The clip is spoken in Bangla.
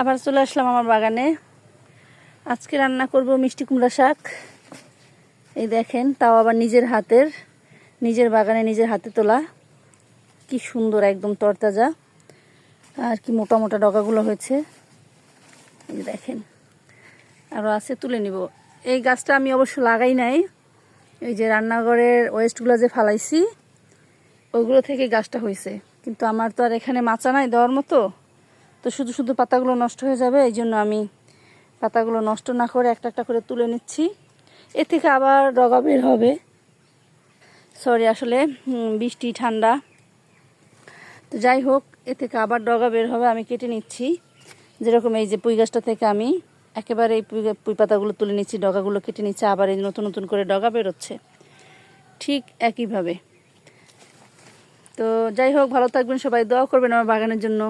আবার চলে আসলাম আমার বাগানে। আজকে রান্না করব মিষ্টি কুমড়া শাক। এই দেখেন, তাও আবার নিজের হাতের, নিজের বাগানে নিজের হাতে তোলা। কি সুন্দর একদম তরতাজা। আর কি মোটা মোটা ডগাগুলো হয়েছে। এই দেখেন আরও আছে, তুলে নিব। এই গাছটা আমি অবশ্য লাগাই নাই। এই যে রান্নাঘরের ওয়েস্টগুলো যে ফালাইছি ওইগুলো থেকে গাছটা হয়েছে। কিন্তু আমার তো আর এখানে মাচা নাই, দেওয়ার মতো। তো শুধু শুধু পাতাগুলো নষ্ট হয়ে যাবে, এই জন্য আমি পাতাগুলো নষ্ট না করে একটা একটা করে তুলে নিচ্ছি। এ থেকে আবার ডগা বের হবে। সরি আসলে বৃষ্টি, ঠান্ডা। তো যাই হোক, এ থেকে আবার ডগা বের হবে, আমি কেটে নিচ্ছি। যেরকম এই যে পুঁই গাছটা থেকে আমি একেবারে এই পুঁই পাতাগুলো তুলে নিচ্ছি ডগাগুলো কেটে নিচ্ছি, আবার এই নতুন নতুন করে ডগা বেরোচ্ছে। ঠিক একইভাবে। তো যাই হোক, ভালো থাকবেন, সবাই দোয়া করবেন আমার বাগানের জন্য।